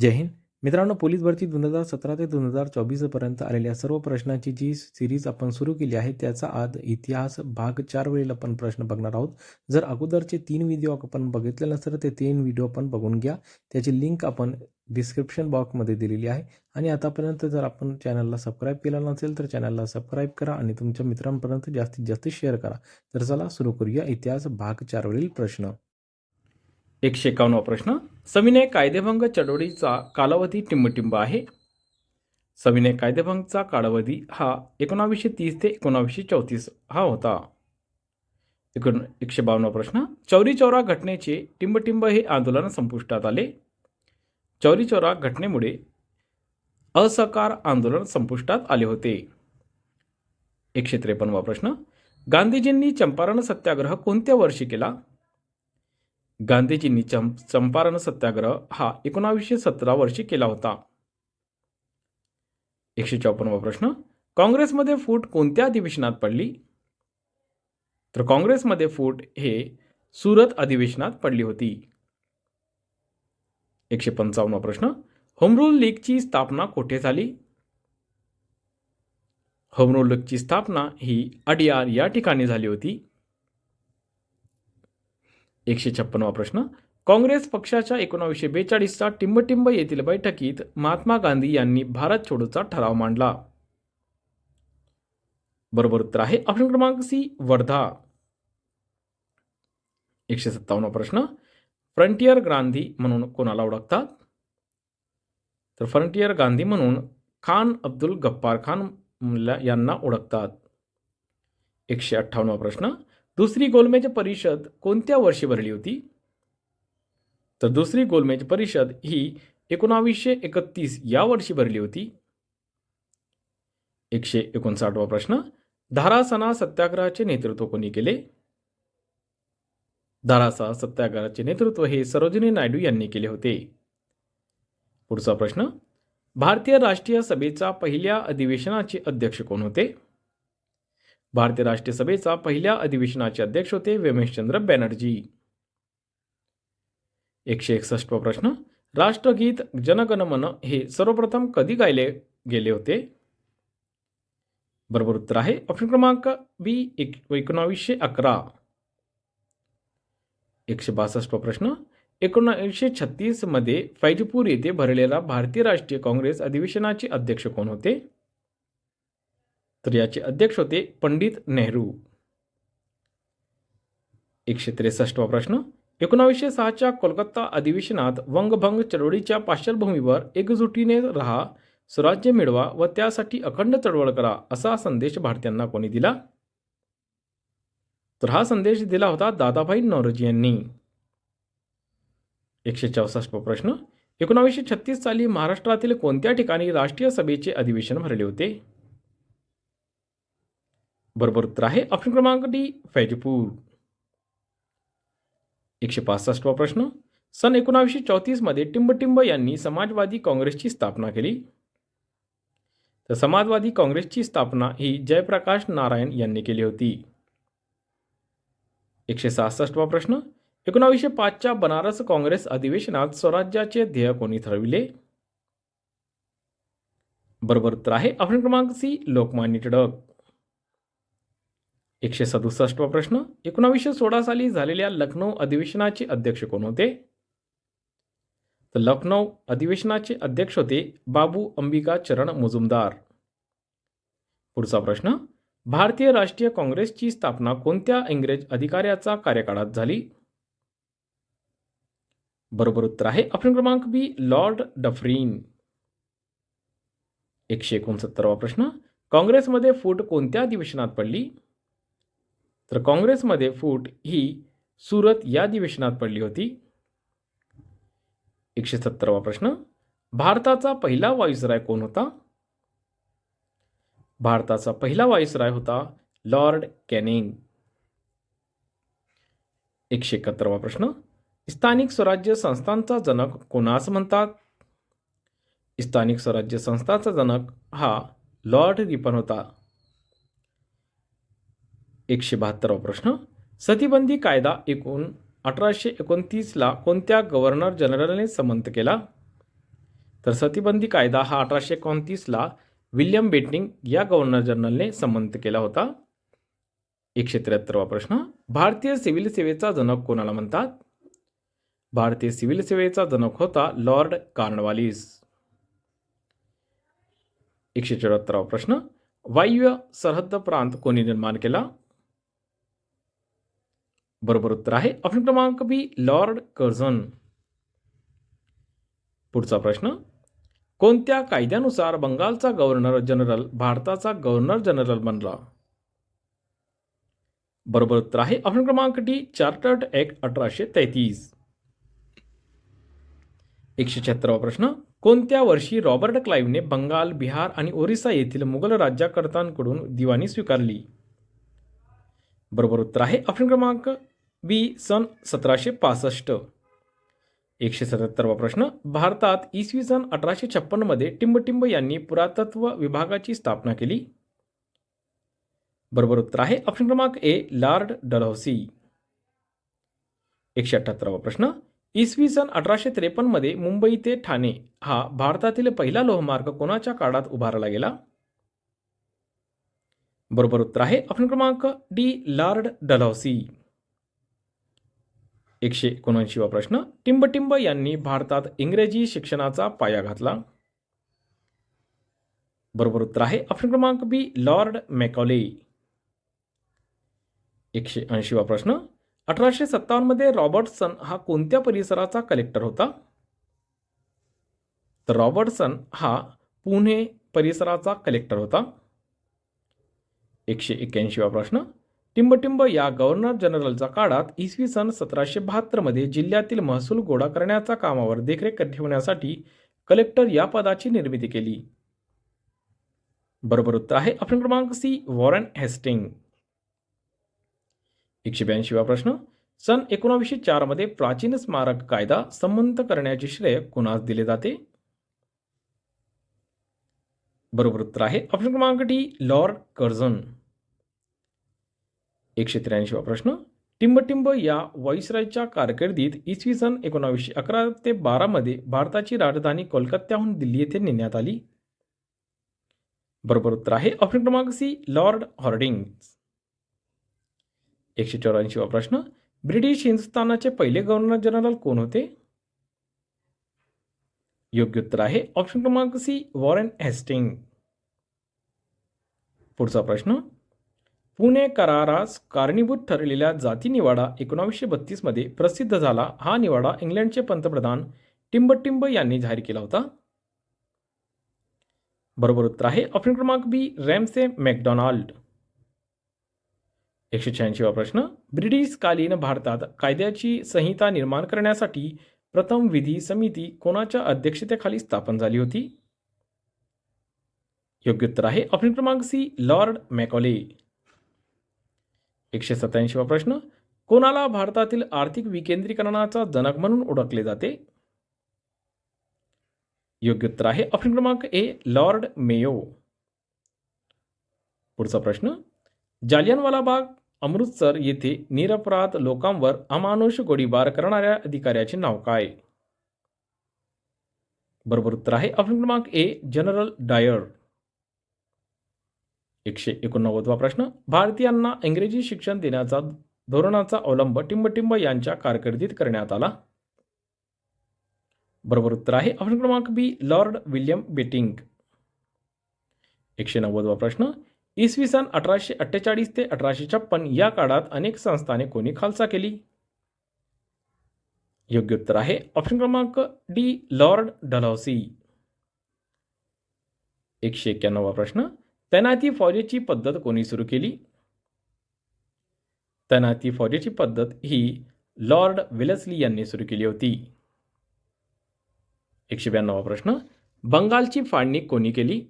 जय हिंद. मित्रांनो पोलीस भरती दोन हजार सतरा ते दोन हजार चोवीसपर्यंत आलेल्या सर्व प्रश्नांची जी सिरीज आपण सुरू केली आहे त्याचा आज इतिहास भाग चार वेळेला आपण प्रश्न बघणार आहोत. जर अगोदरचे तीन व्हिडिओ आपण बघितले नसेल तर ते तीन व्हिडिओ आपण बघून घ्या. त्याची लिंक आपण डिस्क्रिप्शन बॉक्समध्ये दिलेली आहे. आणि आतापर्यंत जर आपण चॅनलला सबस्क्राईब केला नसेल तर चॅनलला सबस्क्राईब करा आणि तुमच्या मित्रांपर्यंत जास्तीत जास्त शेअर करा. तर चला सुरू करूया इतिहास भाग चारवरील प्रश्न. एकशे एकावन्नवा प्रश्न. सविनय कायदेभंग चळवळीचा कालावधी टिंबटिंब आहे. सविनय कायदेभंगचा कालावधी हा एकोणावीसशे तीस ते एकोणावीसशे चौतीस हा होता. एकोण एकशे बावन्न प्रश्न. चौरी चौरा घटनेचे टिंबटिंब हे आंदोलन संपुष्टात आले. चौरी चौरा घटनेमुळे असहकार आंदोलन संपुष्टात आले होते. एकशे त्रेपन्नवा प्रश्न. गांधीजींनी चंपारण सत्याग्रह कोणत्या वर्षी केला? गांधीजींनी चंप चंपारण सत्याग्रह हा एकोणावीसशे सतरा वर्षी केला होता. एकशे चौपन्नवा प्रश्न. काँग्रेसमध्ये फूट कोणत्या अधिवेशनात पडली? तर काँग्रेसमध्ये फूट हे सुरत अधिवेशनात पडली होती. एकशे पंचावन्न प्रश्न. होमरूल लीगची स्थापना कोठे झाली? होमरूल लीगची स्थापना ही अडियार या ठिकाणी झाली होती. एकशे छप्पनवा प्रश्न. काँग्रेस पक्षाच्या एकोणावीसशे बेचाळीसचा टिंबटिंब येथील बैठकीत महात्मा गांधी यांनी भारत छोडोचा ठराव मांडला. बरोबर उत्तर आहे ऑप्शन क्रमांक सी वर्धा. एकशे सत्तावन्न प्रश्न. फ्रंटियर गांधी म्हणून कोणाला ओळखतात? तर फ्रंटियर गांधी म्हणून खान अब्दुल गप्पार खान यांना ओळखतात. एकशे अठ्ठावन्न प्रश्न. दुसरी गोलमेज परिषद कोणत्या वर्षी भरली होती? तर दुसरी गोलमेज परिषद ही एकोणावीसशे एकतीस या वर्षी भरली होती. एकशे एकोणसाठवा प्रश्न. धारासना सत्याग्रहाचे नेतृत्व कोणी केले? धारासा सत्याग्रहाचे नेतृत्व हे सरोजिनी नायडू यांनी केले होते. पुढचा प्रश्न. भारतीय राष्ट्रीय सभेचा पहिल्या अधिवेशनाचे अध्यक्ष कोण होते? भारतीय राष्ट्रीय सभेचा पहिल्या अधिवेशनाचे अध्यक्ष होते व्यमेशचंद्र बॅनर्जी. एकशे एकसष्ट प्रश्न. राष्ट्रगीत जनगणमन हे सर्वप्रथम कधी गायले गेले होते? बरोबर उत्तर आहे ऑप्शन क्रमांक बी एक एकोणावीसशे अकरा. एकशे बासष्ट प्रश्न. एकोणीसशे छत्तीसमध्ये फैजपूर येथे भरलेला भारतीय राष्ट्रीय काँग्रेस अधिवेशनाचे अध्यक्ष कोण होते? तर याचे अध्यक्ष होते पंडित नेहरू. एकशे त्रेसष्टवा प्रश्न. एकोणावीसशे सहाच्या कोलकाता अधिवेशनात वंगभंग चळवळीच्या पार्श्वभूमीवर एकजुटीने राहा स्वराज्य मिळवा व त्यासाठी अखंड चळवळ करा असा संदेश भारतीयांना कोणी दिला? तर हा संदेश दिला होता दादाभाई नौरोजी यांनी. एकशे चौसष्ट प्रश्न. एकोणावीसशे छत्तीस साली महाराष्ट्रातील कोणत्या ठिकाणी राष्ट्रीय सभेचे अधिवेशन भरले होते? बरोबर उत्तर आहे. ऑप्शन क्रमांक डी फैजपूर. एकशे पासष्टवा प्रश्न. सन एकोणावीसशे चौतीसमध्ये टिंबटिंब यांनी समाजवादी काँग्रेसची स्थापना केली. तर समाजवादी काँग्रेसची स्थापना ही जयप्रकाश नारायण यांनी केली होती. एकशे सहासष्टवा प्रश्न. एकोणावीसशे पाचच्या बनारस काँग्रेस अधिवेशनात स्वराज्याचे ध्येय कोणी ठरविले? बरोबर उत्तर आहे. ऑप्शन क्रमांक सी लोकमान्य टिळक. एकशे सदुसष्टवा प्रश्न. एकोणावीसशे सोळा साली झालेल्या लखनौ अधिवेशनाचे अध्यक्ष कोण होते? तर लखनौ अधिवेशनाचे अध्यक्ष होते बाबू अंबिका चरण मुजुमदार. पुढचा प्रश्न. भारतीय राष्ट्रीय काँग्रेसची स्थापना कोणत्या इंग्रज अधिकाऱ्याचा कार्यकाळात झाली? बरोबर उत्तर आहे ऑप्शन क्रमांक बी लॉर्ड डफरीन. एकशे एकोणसत्तरवा प्रश्न. काँग्रेसमध्ये फूट कोणत्या अधिवेशनात पडली? तर काँग्रेसमध्ये फूट ही सुरत या अधिवेशनात पडली होती. एकशे सत्तरवा प्रश्न भारताचा पहिला वायुसराय कोण होता? भारताचा पहिला वायुसराय होता लॉर्ड कॅनिंग. एकशे एकाहत्तरवा प्रश्न स्थानिक स्वराज्य संस्थांचा जनक कोणास म्हणतात? स्थानिक स्वराज्य संस्थांचा जनक हा लॉर्ड रिपन होता. एकशे बहात्तरवा प्रश्न. सतीबंदी कायदा एकूण अठराशे एकोणतीसला कोणत्या गव्हर्नर जनरलने संमत केला? तर सतीबंदी कायदा हा अठराशे एकोणतीसला विल्यम बेटिंग या गव्हर्नर जनरलने संमत केला होता. एकशे त्र्याहत्तरवा प्रश्न. भारतीय सिव्हिल सेवेचा जनक कोणाला म्हणतात? भारतीय सिव्हिल सेवेचा जनक होता लॉर्ड कार्नवालिस. एकशे चौऱ्याहत्तरावा प्रश्न. वायव्य सरहद्द प्रांत कोणी निर्माण केला? बरोबर उत्तर आहे. ऑप्शन क्रमांक बी लॉर्ड कर्झन पुढचा प्रश्न. कोणत्या कायद्यानुसार बंगालचा गव्हर्नर जनरल भारताचा गव्हर्नर जनरल बनला? बरोबर उत्तर आहे. ऑप्शन क्रमांक डी चार्टर्ड ऍक्ट अठराशे तेहतीस. एकशे शहात्तरावा प्रश्न. कोणत्या वर्षी रॉबर्ट क्लाईव्हने बंगाल बिहार आणि ओरिसा येथील मुघल राज्यकर्त्यांकडून दिवाणी स्वीकारली? बरोबर उत्तर आहे. ऑप्शन क्रमांक बी सन सतराशे पासष्ट. एकशे सत्याहत्तरवा प्रश्न. भारतात इसवी सन अठराशे छप्पनमध्ये टिंबटिंब यांनी पुरातत्व विभागाची स्थापना केली. बरोबर उत्तर आहे ऑप्शन क्रमांक ए लार्ड डलहौसी. एकशे अठ्ठ्याहत्तरावा प्रश्न. इसवी सन अठराशे त्रेपन्नमध्ये मुंबई ते ठाणे हा भारतातील पहिला लोहमार्ग कोणाच्या काळात उभारला गेला? बरोबर उत्तर आहे ऑप्शन क्रमांक डी लॉर्ड डलहौसी. एकशे एकोणऐंशीवा प्रश्न. टिंबटिंब यांनी भारतात इंग्रजी शिक्षणाचा पाया घातला. बरोबर उत्तर आहे ऑप्शन क्रमांक बी लॉर्ड मॅकॉले. एकशे ऐंशीवा प्रश्न. अठराशे सत्तावन्नमध्ये रॉबर्टसन हा कोणत्या परिसराचा कलेक्टर होता? तर रॉबर्टसन हा पुणे परिसराचा कलेक्टर होता. एकशे एक्क्याऐंशीवा प्रश्न. टिंबटिंब या गव्हर्नर जनरलच्या काळात इसवी सन सतराशे बहात्तरमध्ये जिल्ह्यातील महसूल गोळा करण्याच्या कामावर देखरेख ठेवण्यासाठी कलेक्टर या पदाची निर्मिती केली. बरोबर उत्तर आहे ऑप्शन क्रमांक सी वॉरन हेस्टिंग. एकशे ब्याऐंशीवा प्रश्न. सन एकोणावीसशे चारमध्ये प्राचीन स्मारक कायदा संमत करण्याचे श्रेय कुणास दिले जाते? बरोबर उत्तर आहे ऑप्शन क्रमांक डी लॉर्ड कर्झन. एकशे त्र्याऐंशीवा प्रश्न. टिंबटिंब या व्हाईसरायच्या कारकिर्दीत इसवी सन एकोणावीसशे अकरा ते बारामध्ये भारताची राजधानी कोलकात्याहून दिल्ली येथे नेण्यात आली. बरोबर उत्तर आहे ऑप्शन क्रमांक सी लॉर्ड हॉर्डिंग एकशे चौऱ्याऐंशीवा प्रश्न. ब्रिटिश हिंदुस्थानाचे पहिले गव्हर्नर जनरल कोण होते? योग्य उत्तर आहे ऑप्शन क्रमांक सी वॉरेन हेस्टिंग. पुढचा प्रश्न. पुणे करारास कारणीभूत ठरलेल्या जाती निवाडा एकोणावीसशे बत्तीसमध्ये प्रसिद्ध झाला. हा निवाडा इंग्लंडचे पंतप्रधान टिंबटिंब यांनी जाहीर केला होता. बरोबर उत्तर आहे. ऑप्शन क्रमांक बी रॅमसे मॅकडॉनाल्ड. एकशे शहाऐंशीवा प्रश्न. ब्रिटिशकालीन भारतात कायद्याची संहिता निर्माण करण्यासाठी प्रथम विधी समिती कोणाच्या अध्यक्षतेखाली स्थापन झाली होती? योग्य उत्तर आहे. ऑप्शन क्रमांक सी लॉर्ड मॅकॉले. एकशे सत्याऐंशीवा प्रश्न कोणाला भारतातील आर्थिक विकेंद्रीकरणाचा जनक म्हणून ओळखले जाते? योग्य उत्तर आहे ऑप्शन क्रमांक ए लॉर्ड मेयो. पुढचा प्रश्न जालियनवाला बाग अमृतसर येथे निरपराध लोकांवर अमानुष गोळीबार करणाऱ्या अधिकाऱ्याचे नाव काय? बरोबर उत्तर आहे ऑप्शन क्रमांक ए जनरल डायर. एकशे एकोणनव्वदवा प्रश्न. भारतीयांना इंग्रजी शिक्षण देण्याचा धोरणाचा अवलंब टिंबटिंब यांच्या कारकिर्दीत करण्यात आला. बरोबर उत्तर आहे. ऑप्शन क्रमांक बी लॉर्ड विल्यम बेटिंग. एकशे नव्वदवा प्रश्न. इसवी सन अठराशे अठ्ठेचाळीस ते अठराशे छप्पन या काळात अनेक संस्थाने कोणी खालसा केली? योग्य उत्तर आहे. ऑप्शन क्रमांक डी लॉर्ड डलहौसी. एकशे एक्क्याण्णवा प्रश्न. तैनाती फौजेची पद्धत कोणी सुरू केली? तैनाती फौजेची पद्धत ही लॉर्ड विलसली यांनी सुरू केली होती. एकशे ब्याण्णवा प्रश्न. बंगालची फाळणी कोणी केली?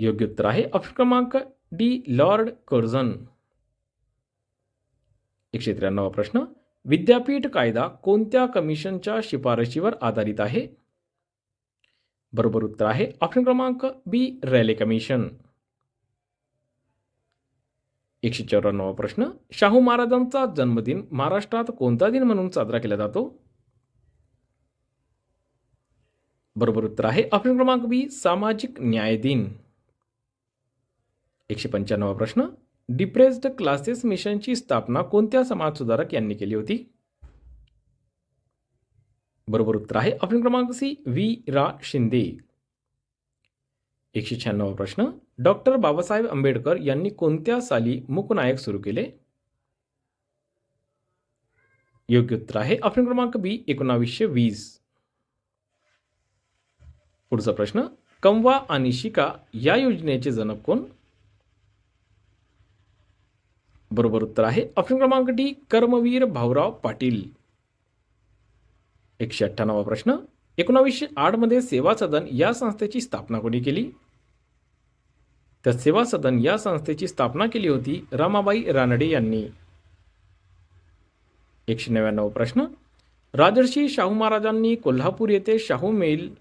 योग्य उत्तर आहे ऑप्शन क्रमांक डी लॉर्ड कर्झन. एकशे त्र्याण्णवा प्रश्न. विद्यापीठ कायदा कोणत्या कमिशनच्या शिफारशीवर आधारित आहे? बरोबर उत्तर आहे. ऑप्शन क्रमांक बी रॅले कमिशन एकशे चौऱ्याण्णवा प्रश्न. शाहू महाराजांचा जन्मदिन महाराष्ट्रात कोणता दिन म्हणून साजरा केला जातो? बरोबर उत्तर आहे. ऑप्शन क्रमांक बी सामाजिक न्याय दिन. एकशे पंच्याण्णव प्रश्न. डिप्रेस्ड क्लासेस मिशनची स्थापना कोणत्या समाजसुधारक यांनी केली होती? बरोबर उत्तर आहे. ऑप्शन क्रमांक सी वी रा. शिंदे. एकशे शहाण्णव प्रश्न. डॉक्टर बाबासाहेब आंबेडकर यांनी कोणत्या साली मूकनायक सुरू केले? योग्य उत्तर आहे. ऑप्शन क्रमांक बी एकोणावीसशे वीस. पुढचा प्रश्न. कंवा आणि शिका या योजनेचे जनक कोण? बरोबर उत्तर आहे. ऑप्शन क्रमांक डी कर्मवीर भाऊराव पाटील. एकशे अठ्ठ्याण्णवा प्रश्न. एकोणावीसशे आठमध्ये सेवा सदन या संस्थेची स्थापना कोणी केली? तर सेवा सदन या संस्थेची स्थापना केली होती रमाबाई रानडे यांनी. एकशे नव्याण्णव प्रश्न. राजर्षी शाहू महाराजांनी कोल्हापूर येथे शाहू मेल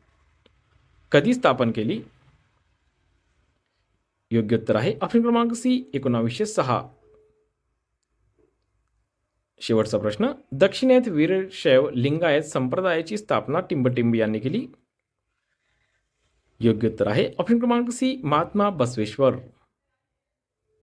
कधी स्थापन केली? योग्य उत्तर आहे. ऑप्शन क्रमांक सी एकोणावीसशे सहा. शेवटचा प्रश्न. दक्षिणेत वीरशैव लिंगायत संप्रदायाची स्थापना टिंबटिंब यांनी केली. योग्य उत्तर आहे. ऑप्शन क्रमांक सी महात्मा बसवेश्वर.